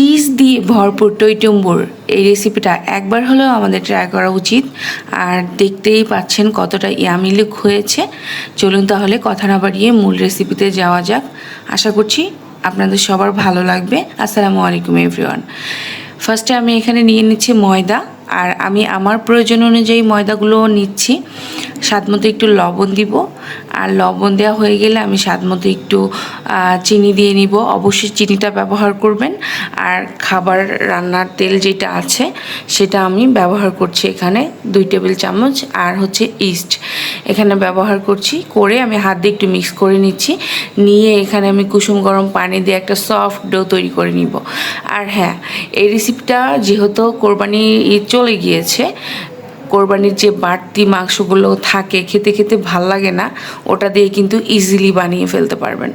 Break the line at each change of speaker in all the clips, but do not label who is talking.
Cheese দিয়ে ভরপুর টইটুম্বুর। এই রেসিপিটা একবার হলেও আমাদের ট্রাই করা উচিত। আর দেখতেই পাচ্ছেন কতটা ইয়ামি লুক হয়েছে। চলুন তাহলে কথা না বাড়িয়ে মূল রেসিপিতে যাওয়া যাক। আশা করছি আপনাদের সবার ভালো লাগবে। আসসালামু আলাইকুম এভরিওয়ান ফার্স্টে আমি এখানে নিয়ে নিচ্ছি ময়দা। আর আমি আমার প্রয়োজন অনুযায়ী ময়দাগুলো নিচ্ছি। স্বাদ মতো একটু লবণ দিব। আর লবণ দেওয়া হয়ে গেলে আমি স্বাদ মতো একটু চিনি দিয়ে নিব। অবশ্যই চিনিটা ব্যবহার করবেন। আর খাবার রান্নার তেল যেটা আছে, সেটা আমি ব্যবহার করছি এখানে দুই টেবিল চামচ। আর হচ্ছে ইস্ট। এখানে ব্যবহার করছি করে আমি হাত দিয়ে একটু মিক্স করে নিচ্ছি। নিয়ে এখানে আমি কুসুম গরম পানি দিয়ে একটা সফট ডো তৈরি করে নিব। আর হ্যাঁ এই রেসিপিটা যেহেতু কোরবানি ঈদ চলে গিয়েছে। কোরবানির যে বাড়তি মাংসগুলো থাকে, খেতে খেতে ভালো লাগে না, ওটা দিয়ে কিন্তু ইজিলি বানিয়ে ফেলতে পারবেন।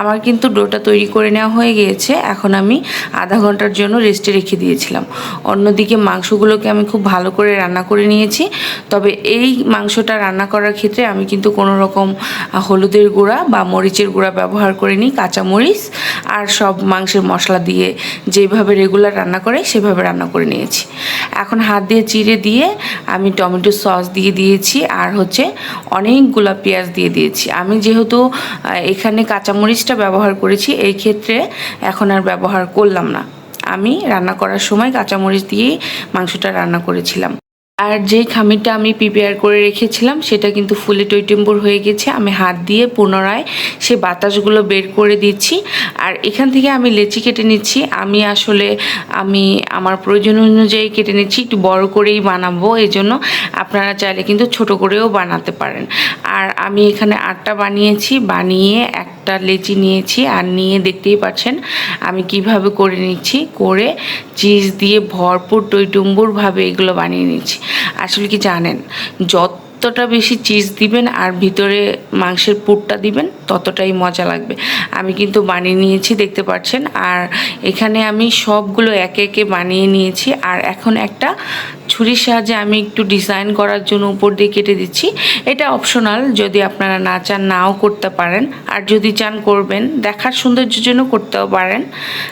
আমার কিন্তু ডোটা তৈরি করে নেওয়া হয়ে গিয়েছে, এখন আমি আধা ঘণ্টার জন্য রেস্টে রেখে দিয়েছিলাম। অন্যদিকে মাংসগুলোকে আমি খুব ভালো করে রান্না করে নিয়েছি, তবে এই মাংসটা রান্না করার ক্ষেত্রে আমি কিন্তু কোনো রকম হলুদের গুঁড়া বা মরিচের গুঁড়া ব্যবহার করিনি কাঁচা মরিচ আর সব মাংসের মশলা দিয়ে যেভাবে রেগুলার রান্না করে সেভাবে রান্না করে নিয়েছি। এখন হাত দিয়ে চিড়ে দিয়ে টমেটো সস দিয়ে দিয়েছি আর হচ্ছে অনেক গোলাপ পেঁয়াজ দিয়ে দিয়েছি। আমি যেহেতু এখানে কাঁচামরিচটা ব্যবহার করেছি, এই ক্ষেত্রে এখন আর ব্যবহার করলাম না। আমি রান্না করার সময় কাঁচামরিচ দিয়েই মাংসটা রান্না করেছিলাম। আর যেই খামিরটা আমি প্রিপেয়ার করে রেখেছিলাম, সেটা কিন্তু ফুলে টইটেম্বুর হয়ে গেছে। আমি হাত দিয়ে পুনরায় সে বাতাসগুলো বের করে দিচ্ছি। আর এখান থেকে আমি লেচি কেটে নিচ্ছি। আমি আসলে, আমি আমার প্রয়োজন অনুযায়ী কেটে নিচ্ছি। একটু বড় করেই বানাবো এই জন্য আপনারা চাইলে কিন্তু ছোট করেও বানাতে পারেন। আর আমি এখানে আটটা বানিয়েছি, বানিয়ে একটা লেচি নিয়েছি। আর নিয়ে দেখতেই পাচ্ছেন, আমি কীভাবে করে নিচ্ছি। করে চিজ দিয়ে ভরপুর টইটুম্বুরভাবে এগুলো বানিয়ে নিচ্ছি। আসলে কি জানেন? যতটা বেশি চিজ দিবেন আর ভিতরে মাংসের পুরটা দিবেন, ততটাই মজা লাগবে। আমি কিন্তু বানিয়ে নিয়েছি, দেখতে পাচ্ছেন। আর এখানে আমি সবগুলো একে একে বানিয়ে নিয়েছি। আর এখন একটা ছুরির সাহায্যে আমি একটু ডিজাইন করার জন্য উপর দিয়ে কেটে দিচ্ছি। এটা অপশনাল যদি আপনারা না চান, নাও করতে পারেন। আর যদি চান করবেন, দেখার সৌন্দর্যের জন্য করতেও পারেন।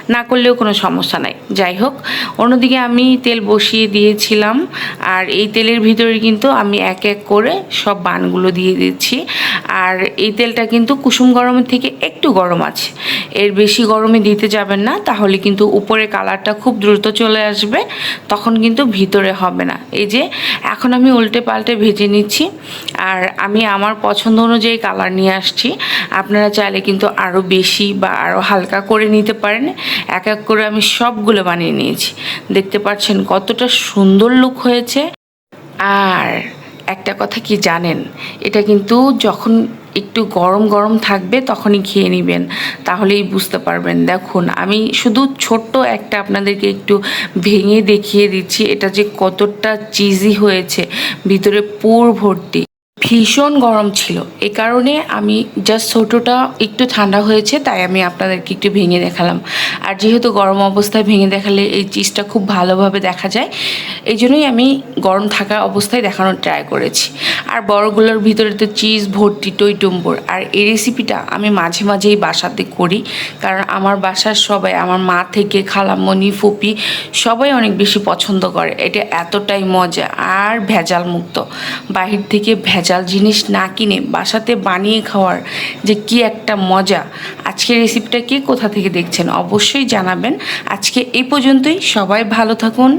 না করলেও কোনো সমস্যা নাই। যাই হোক, অন্যদিকে আমি তেল বসিয়ে দিয়েছিলাম। আর এই তেলের ভিতরে কিন্তু আমি এক এক করে সব বানগুলো দিয়ে দিচ্ছি। আর এই তেলটা কিন্তু কুসুম গরমের থেকে একটু গরম আছে। এর বেশি গরমে দিতে যাবেন না, তাহলে কিন্তু উপরে কালারটা খুব দ্রুত চলে আসবে, তখন কিন্তু ভিতরে হবে না। এই যে, এখন আমি উল্টে পাল্টে ভেজে নিচ্ছি। আর আমি আমার পছন্দ অনুযায়ী কালার নিয়ে আসছি। আপনারা চাইলে কিন্তু আরও বেশি বা আরও হালকা করে নিতে পারেন। এক এক করে আমি সবগুলো বানিয়ে নিয়েছি। দেখতে পাচ্ছেন কতটা সুন্দর লুক হয়েছে। আর একটা কথা কি জানেন? এটা কিন্তু যখন একটু গরম গরম থাকবে তখনই খেয়ে নেবেন। তাহলেই বুঝতে পারবেন। দেখুন, আমি শুধু ছোট্ট একটা আপনাদেরকে একটু ভেঙে দেখিয়ে দিচ্ছি। এটা যে কতটা চিজি হয়েছে। ভিতরে পুর ভর্তি। ভীষণ গরম ছিল। এ কারণে আমি জাস্ট ছোটোটা একটু ঠান্ডা হয়েছে, তাই আমি আপনাদেরকে একটু ভেঙে দেখালাম। আর যেহেতু গরম অবস্থায় ভেঙে দেখালে এই চিজটা খুব ভালোভাবে দেখা যায়, এই জন্যই আমি গরম থাকা অবস্থায় দেখানোর ট্রাই করেছি। আর বড়গুলোর ভিতরে তো চিজ ভর্তি, টইটম্বর। আর এই রেসিপিটা আমি মাঝে মাঝেই বাসাতে করি, কারণ আমার বাসার সবাই, আমার মা থেকে খালামণি ফুপি, সবাই অনেক বেশি পছন্দ করে। এটা এতটাই মজা আর ভেজাল মুক্ত বাহির থেকে ভেজাল জিনিস না কিনে বাসাতে বানিয়ে খাওয়ার যে কি একটা মজা। আজকের রেসিপিটা কে কোথা থেকে দেখছেন? অবশ্যই জানাবেন। আজকে এই পর্যন্তই। সবাই ভালো থাকুন।